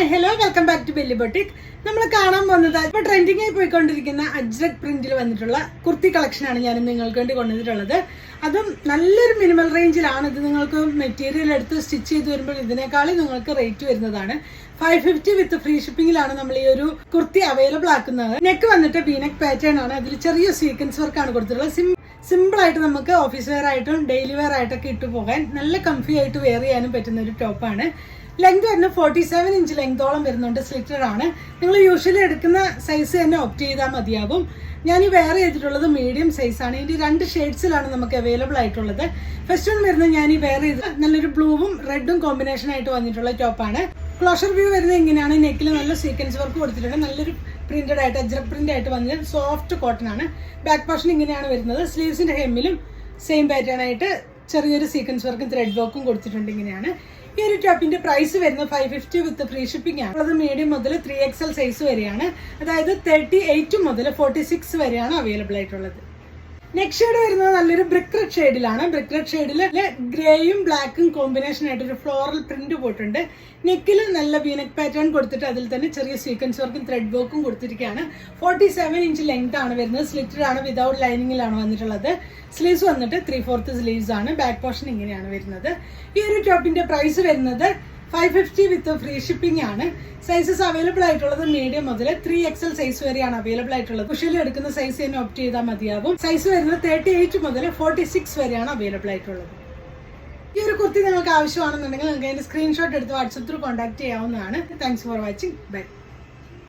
Hi hello welcome back to belly boutique നമ്മൾ കാണാൻ പോകുന്നത് ഇപ്പോൾ ട്രെൻഡിങ് ആയി പോയിക്കൊണ്ടിരിക്കുന്ന അജ്രക് പ്രിന്റിൽ വന്നിട്ടുള്ള കുർത്തി കളക്ഷനാണ് ഞാൻ നിങ്ങൾക്ക് വേണ്ടി കൊണ്ടുവന്നിട്ടുള്ളത്. അതും നല്ലൊരു മിനിമൽ റേഞ്ചിലാണ് ഇത് നിങ്ങൾക്ക് മെറ്റീരിയൽ എടുത്ത് സ്റ്റിച്ച് ചെയ്ത് വരുമ്പോൾ ഇതിനേക്കാളും നിങ്ങൾക്ക് റേറ്റ് വരുന്നതാണ്. ഫൈവ് ഫിഫ്റ്റി വിത്ത് ഫ്രീ ഷിപ്പിംഗിലാണ് നമ്മൾ ഈ ഒരു കുർത്തി അവൈലബിൾ ആക്കുന്നത്. നെക്ക് വന്നിട്ട് ബീനെക് പാറ്റേൺ ആണ്. അതിൽ ചെറിയ സീക്വൻസ് വർക്കാണ് കൊടുത്തിട്ടുള്ളത്. സിമ്പിൾ ആയിട്ട് നമുക്ക് ഓഫീസ് വെയർ ആയിട്ടും ഡെയിലി വെയർ ആയിട്ടൊക്കെ ഇട്ടു പോകാൻ നല്ല കംഫി ആയിട്ട് വെയർ ചെയ്യാനും പറ്റുന്ന ഒരു ടോപ്പാണ് ലെങ്ത് തന്നെ ഫോർട്ടി സെവൻ ഇഞ്ച് ലെങ്തോളം വരുന്നുണ്ട് സ്ലിറ്റഡ് ആണ്. നിങ്ങൾ യൂഷ്വലി എടുക്കുന്ന സൈസ് തന്നെ ഓപ്റ്റ് ചെയ്താൽ മതിയാകും ഞാൻ ഈ വെയർ ചെയ്തിട്ടുള്ളത് മീഡിയം സൈസ് ആണ്. ഇതിന്റെ രണ്ട് ഷെയ്ഡ്സിലാണ് നമുക്ക് അവൈലബിൾ ആയിട്ടുള്ളത്. ഫസ്റ്റ് വൺ വരുന്നത് ഞാൻ ഈ വെയർ ചെയ്ത് നല്ലൊരു ബ്ലൂവും റെഡും കോമ്പിനേഷൻ ആയിട്ട് വന്നിട്ടുള്ള ടോപ്പാണ് ക്ലോഷർ വ്യൂ വരുന്നത് ഇങ്ങനെയാണ്. നെക്കിൽ നല്ല സീക്വൻസ് വർക്ക് കൊടുത്തിട്ടുണ്ട്. നല്ലൊരു പ്രിന്റഡ് ആയിട്ട് അജ്ര പ്രിന്റ് ആയിട്ട് വന്നത് സോഫ്റ്റ് കോട്ടൺ ആണ്. ബാക്ക് പോർഷൻ ഇങ്ങനെയാണ് വരുന്നത്. സ്ലീവ്സിന്റെ ഹെമ്മിലും സെയിം പാറ്റേൺ ആയിട്ട് ചെറിയൊരു സീക്വൻസ് വർക്കും ത്രെഡ് വർക്കും കൊടുത്തിട്ടുണ്ട് ഇങ്ങനെയാണ്. ഈ ഒരു ടോപ്പിന്റെ പ്രൈസ് വരുന്നത് five fifty with free shipping ആണ്. അത് മീഡിയം മുതൽ ത്രീ എക്സൽ സൈസ് വരെയാണ്. അതായത് തേർട്ടി എയ്റ്റ് മുതൽ ഫോർട്ടി സിക്സ് വരെയാണ് അവൈലബിൾ ആയിട്ടുള്ളത്. നെക്സ്റ്റ് ഷെയ്ഡ് വരുന്നത് നല്ലൊരു ബ്രിക്ക് റെഡ് ഷെയ്ഡിലാണ് ബ്രിക്ക് റെഡ് ഷെയ്ഡിൽ ഗ്രേയും ബ്ലാക്കും കോമ്പിനേഷൻ ആയിട്ട് ഒരു ഫ്ലോറൽ പ്രിന്റ് പോയിട്ടുണ്ട്. നെക്കിൽ നല്ല വീനക് പാറ്റേൺ കൊടുത്തിട്ട് അതിൽ തന്നെ ചെറിയ സീക്വൻസ് വർക്കും ത്രെഡ് വർക്കും കൊടുത്തിരിക്കുകയാണ്. ഫോർട്ടി സെവൻ ഇഞ്ച് ലെങ്ത് ആണ് വരുന്നത്. സ്ലിറ്റഡ് ആണ് വിതൗട്ട് ലൈനിങ്ങിലാണ് വന്നിട്ടുള്ളത്. സ്ലീവ്സ് വന്നിട്ട് ത്രീ ഫോർത്ത് സ്ലീവ്സ് ആണ്. ബാക്ക് പോർഷൻ ഇങ്ങനെയാണ് വരുന്നത്. ഈ ഒരു ടോപ്പിന്റെ പ്രൈസ് വരുന്നത് five fifty with free shipping ആണ്. സൈസസ് അവൈലബിൾ ആയിട്ടുള്ളത് മീഡിയം മുതൽ ത്രീ എക്സൽ സൈസ് വരെയാണ് അവൈലബിൾ ആയിട്ടുള്ളത്. കുഷിയിൽ എടുക്കുന്ന സൈസ് തന്നെ ഓപ്റ്റ് ചെയ്താൽ മതിയാകും സൈസ് വരുന്നത് തേർട്ടി എയ്റ്റ് മുതൽ ഫോർട്ടി സിക്സ് വരെയാണ് അവൈലബിൾ ആയിട്ടുള്ളത്. ഈ ഒരു കുർത്തി നിങ്ങൾക്ക് ആവശ്യമാണെന്നുണ്ടെങ്കിൽ നിങ്ങൾക്ക് അതിന്റെ സ്ക്രീൻഷോട്ട് എടുത്ത് വാട്സപ്പ് ത്രൂ കോൺടാക്ട് ചെയ്യാവുന്നതാണ്. Thanks for watching bye